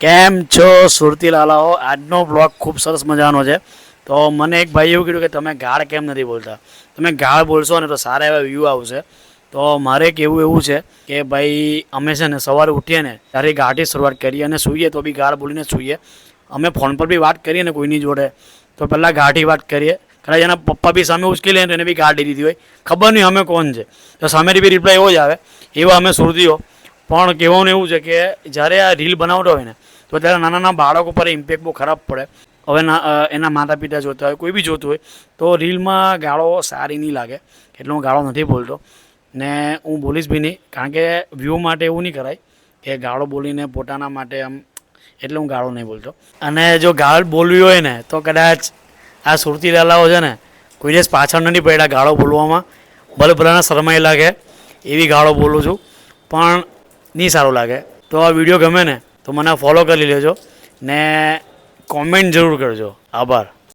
કેમ છો સુરતી લાલાઓ? આજનો બ્લોગ ખૂબ સરસ મજાનો છે. તો મને એક ભાઈ એવું કીધું કે તમે ગાળ કેમ નથી બોલતા? તમે ગાળ બોલશો ને તો સારા એવા વ્યૂ આવશે. તો મારે કેવું એવું છે કે ભાઈ, અમે છે ને સવારે ઉઠીએ ને ત્યારે ગાઢી શરૂઆત કરીએ અને સૂઈએ તો બી ગાળ બોલીને સૂઈએ. અમે ફોન પર બી વાત કરીએ ને કોઈની જોડે, તો પહેલાં ગાઢી વાત કરીએ. કદાચ એના પપ્પા બી સામે ઉશ્કેલી તો એને બી ગાઢી દીધી હોય. ખબર નહીં અમે કોણ છે. તો સામેથી બી રિપ્લાય એવો જ આવે. એવા અમે સુરતીઓ. પણ કહેવાનું એવું છે કે જ્યારે આ રીલ બનાવતો હોય ને, તો ત્યારે નાના નાના બાળકો પર ઇમ્પેક્ટ બહુ ખરાબ પડે. હવે એના માતા પિતા જોતા હોય, કોઈ બી જોતું હોય, તો રીલમાં ગાળો સારી નહીં લાગે. એટલે હું ગાળો નથી બોલતો. ને હું બોલીશ બી નહીં, કારણ કે વ્યૂ માટે એવું નહીં કરાય કે ગાળો બોલીને પોતાના માટે આમ, એટલે હું ગાળો નહીં બોલતો. અને જો ગાળ બોલવી હોય ને, તો કદાચ આ સુરતી લાલાઓ છે ને, કોઈ દિવસ પાછળ નથી પડ્યા ગાળો બોલવામાં. ભલે ભલાના શરમાઈ લાગે, એવી ગાળો બોલું છું. પણ નહીં સારું લાગે. તો આ વીડિયો ગમે ને, તો મને ફોલો કરી લેજો ને કોમેન્ટ જરૂર કરજો. આભાર.